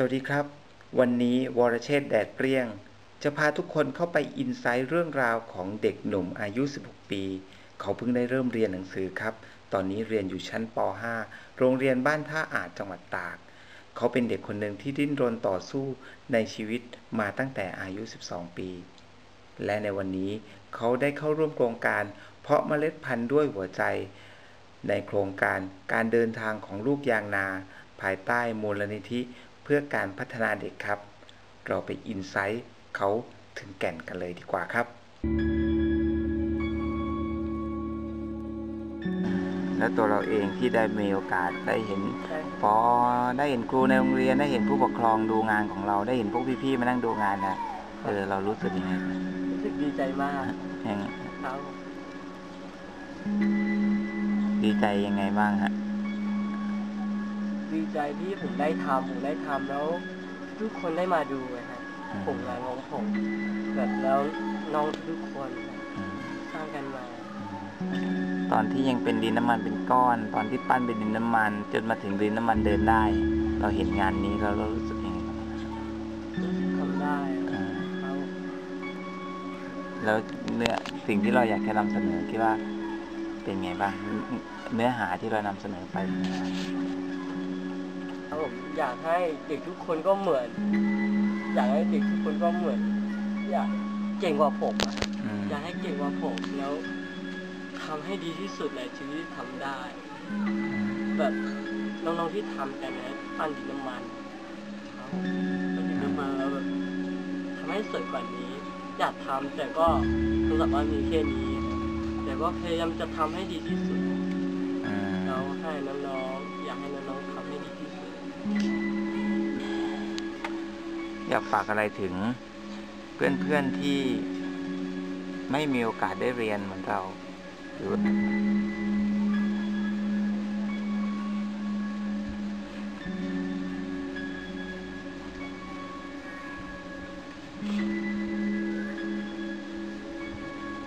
สวัสดีครับ วันนี้วรเชษฐ์แดดเปรี้ยง จะพาทุกคนเข้าไปอินไซต์เรื่องราวของเด็กหนุ่มอายุ 16 ปี เขาเพิ่งได้เริ่มเรียนหนังสือครับ ตอนนี้เรียนอยู่ชั้นป .5 โรงเรียนบ้านท่าอาจจังหวัดตาก เขาเป็นเด็กคนหนึ่งที่ดิ้นรนต่อสู้ในชีวิตมาตั้งแต่อายุ 12 ปี และในวันนี้เขาได้เข้าร่วมโครงการ เพาะเมล็ดพันธุ์ด้วยหัวใจ ในโครงการการเดินทางของลูกยางนา ภายใต้มูลนิธิ พื่อการพัฒนาเด็กครับ เราไปอินไซต์เขาถึงแก่นกันเลยดีกว่าครับ แล้วตัวเราเองที่ได้มีโอกาสได้เห็นพอได้เห็นครูในโรงเรียนได้เห็นผู้ปกครองดูงานของเราได้เห็นพวกพี่ๆมานั่งดูงานนะเออเรารู้สึกยังไงบ้างรู้สึกดีใจมากยังครับดีใจยังไงบ้างฮะ ดีใจที่ผมได้ทำผมได้ทำแล้ว ทุกคนได้มาดูนะฮะอืมผมงานของผมแบบแล้วน้องทุกคนนะอืมสร้างกันมาตอนที่ยังเป็นดินน้ำมันเป็นก้อน ตอนที่ปั้นเป็นดินน้ำมัน จนมาถึงดินน้ำมันเดินได้ เราเห็นงานนี้แล้วเรารู้สึกยังไงบ้างทำได้อ่าครับแล้วเนื้อสิ่งที่เราอยากจะนำเสนอคิดว่าเป็นไงบ้างเนื้อหาที่เรานำเสนอไปเป็นไงบ้าง ครับผมอยากให้เด็กทุกคนก็เหมือน อยากให้เด็กทุกคนก็เหมือน อยากเก่งกว่าผมอะอืมอยากให้เก่งกว่าผมแล้วทำให้ดีที่สุดในชีวิตที่ทำได้ แบบน้องๆที่ทำกันนะปั้นดินน้ำมันเขาปั้นดินน้ำมันแล้วแบบทำให้สวยกว่านี้ อยากทำแต่ก็สำหรับว่ามีแค่นี้ครับแต่ว่าพยายามจะทำให้ดีที่สุด อยากฝากอะไรถึง เพื่อนๆที่ไม่มีโอกาสได้เรียนเหมือนเราหรือว่า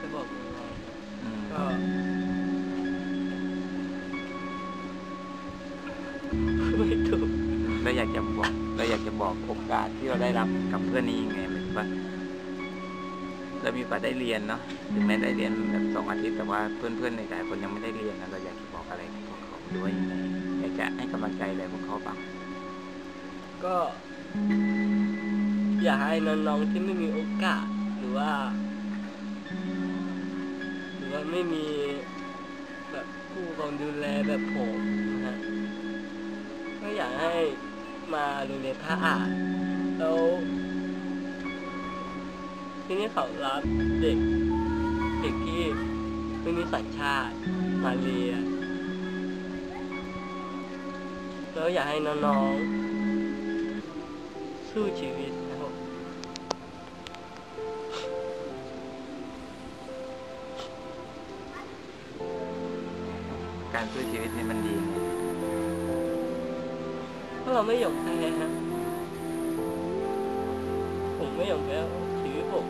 จะบอกยังไงอืมก็ไม่ถูกเราอยากจะบอกเราอยาก จะบอกโอกาสที่เราได้รับกับเพื่อนนี้ยังไงหมายถึงว่าเรามีโอกาสได้เรียนเนาะถึงแม้ได้เรียนแบบสองอาทิตย์แต่ว่าเพื่อนๆในหลายคนยังไม่ได้เรียนนะเราอยากจะบอกอะไรกับพวกเขาด้วยยังไงอยากจะให้กำลังใจอะไรพวกเขาบ้างก็ อยากให้น้องๆที่ไม่มีโอกาสหรือว่า หรือว่าไม่มีแบบผู้ปกครองดูแลแบบผมนะฮะก็อยากให้ มาโรงเรียนท่าอ่าจแล้วที่นี่เขารับเด็ก เด็กที่ไม่มีสัญชาติมาเรียนแล้วอยากให้น้องๆ สู้ชีวิตนะครับการสู้ชีวิตนี่มันดี ถ้าเราไม่ยอมแพ้ฮะผมไม่ยอมแพ้ชีวิตผม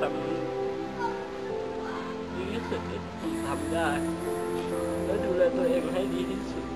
ทำดีที่สุดที่ผมทำได้ แล้วดูแลตัวเองให้ดีที่สุด